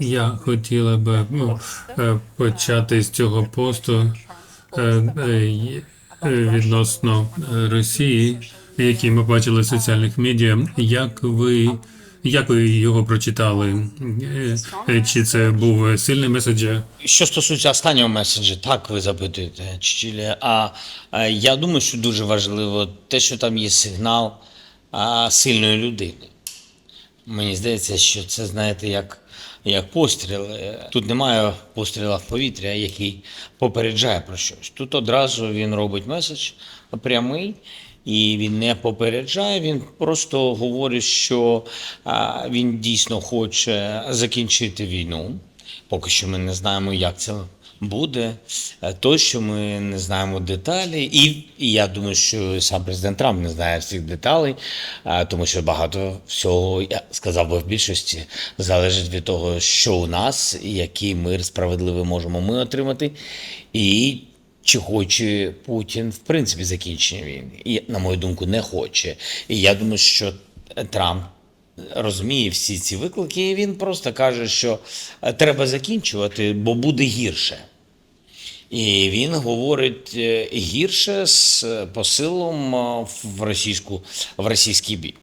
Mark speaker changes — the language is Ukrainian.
Speaker 1: Я хотіла би ну, е, почати з цього посту е, е, відносно Росії, який ми бачили в соціальних медіа. Як ви, як ви його прочитали? Чи це був сильний меседж?
Speaker 2: Що стосується останнього меседжа, так ви запитуєте, Чичілі. А, а я думаю, що дуже важливо те, що там є сигнал сильної людини. Мені здається, що це, знаєте, як, як постріл. Тут немає постріла в повітря, який попереджає про щось. Тут одразу він робить меседж прямий. І він не попереджає, він просто говорить, що він дійсно хоче закінчити війну. Поки що ми не знаємо, як це буде. Е, Тощо ми не знаємо деталі. І, і я думаю, що сам президент Трамп не знає всіх деталей, е, тому що багато всього, я сказав би в більшості, залежить від того, що у нас, який мир справедливий можемо ми отримати. І чи хоче Путін в принципі закінчення війни? І, на мою думку, не хоче. І я думаю, що Трамп розуміє всі ці виклики, і він просто каже, що е, треба закінчувати, бо буде гірше. І він говорить е, гірше з посилом е, в російську в російський бік.